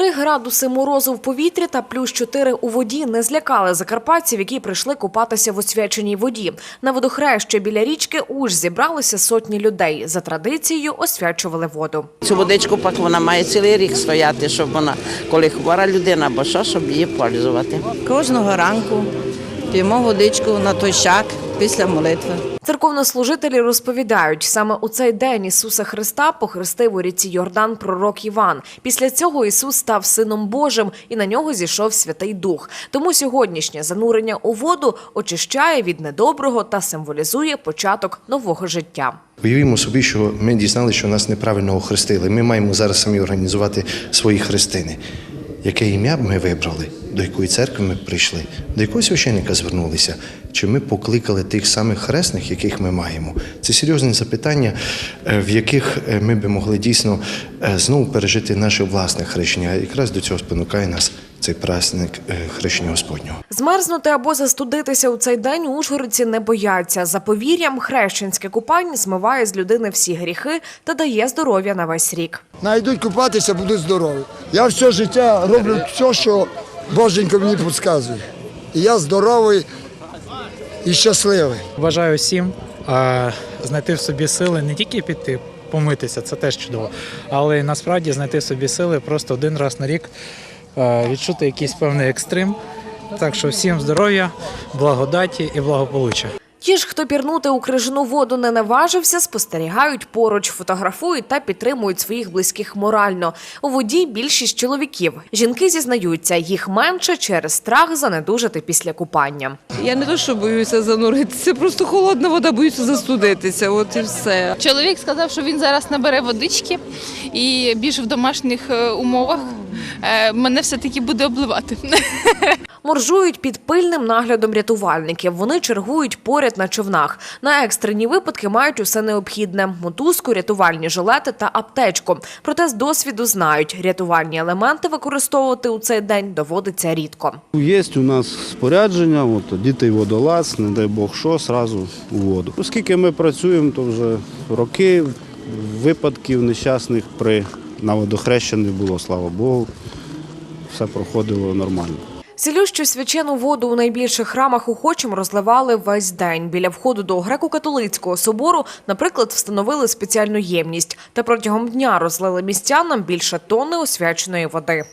Три градуси морозу в повітрі та плюс 4 у воді не злякали закарпатців, які прийшли купатися в освяченій воді. На водохрещі біля річки Уж зібралися сотні людей. За традицією освячували воду. Цю водичку пак вона має цілий рік стояти, щоб вона, коли хвора людина або що, щоб її пользувати. Кожного ранку п'ємо водичку на той щак після молитви. Церковнослужителі розповідають, саме у цей день Ісуса Христа похрестив у ріці Йордан пророк Іван. Після цього Ісус став сином Божим, і на нього зійшов Святий Дух. Тому сьогоднішнє занурення у воду очищає від недоброго та символізує початок нового життя. Уявімо собі, що ми дізналися, що нас неправильно охрестили. Ми маємо зараз самі організувати свої хрестини. Яке ім'я б ми вибрали, до якої церкви ми прийшли, до якого священника звернулися? Чи ми покликали тих самих хресних, яких ми маємо? Це серйозні запитання, е, в яких е, ми би могли дійсно е, знову пережити наше власне хрещення. Якраз до цього спонукає нас цей праздник е, хрещення Господнього. Змерзнути або застудитися у цей день ужгородці не бояться. За повір'ям, хрещенське купання змиває з людини всі гріхи та дає здоров'я на весь рік. Найдуть купатися, будуть здорові. Я все життя роблю все, що Боженько мені підказує. І я здоровий і щасливий. Бажаю всім знайти в собі сили не тільки піти помитися, це теж чудово, але й насправді знайти в собі сили просто один раз на рік відчути якийсь певний екстрим. Так що всім здоров'я, благодаті і благополуччя. Ті ж, хто пірнути у крижану воду не наважився, спостерігають поруч, фотографують та підтримують своїх близьких морально. У воді більшість чоловіків. Жінки зізнаються, їх менше через страх занедужати після купання. Я не то, що боюся зануритися, просто холодна вода, боюся застудитися. От і все. Чоловік сказав, що він зараз набере водички і більш в домашніх е, умовах е, мене все-таки буде обливати. Моржують під пильним наглядом рятувальників. Вони чергують поряд на човнах. На екстрені випадки мають усе необхідне: мотузку, рятувальні жилети та аптечку. Проте з досвіду знають, рятувальні елементи використовувати у цей день доводиться рідко. Є у нас спорядження, от, дітей водолаз, не дай Бог що, сразу у воду. Оскільки ми працюємо, то вже роки випадків нещасних при на водохреща не було, слава Богу. Все проходило нормально. Цілющу свячену воду у найбільших храмах охочим розливали весь день. Біля входу до греко-католицького собору, наприклад, встановили спеціальну ємність та протягом дня розлили містянам більше тонни освяченої води.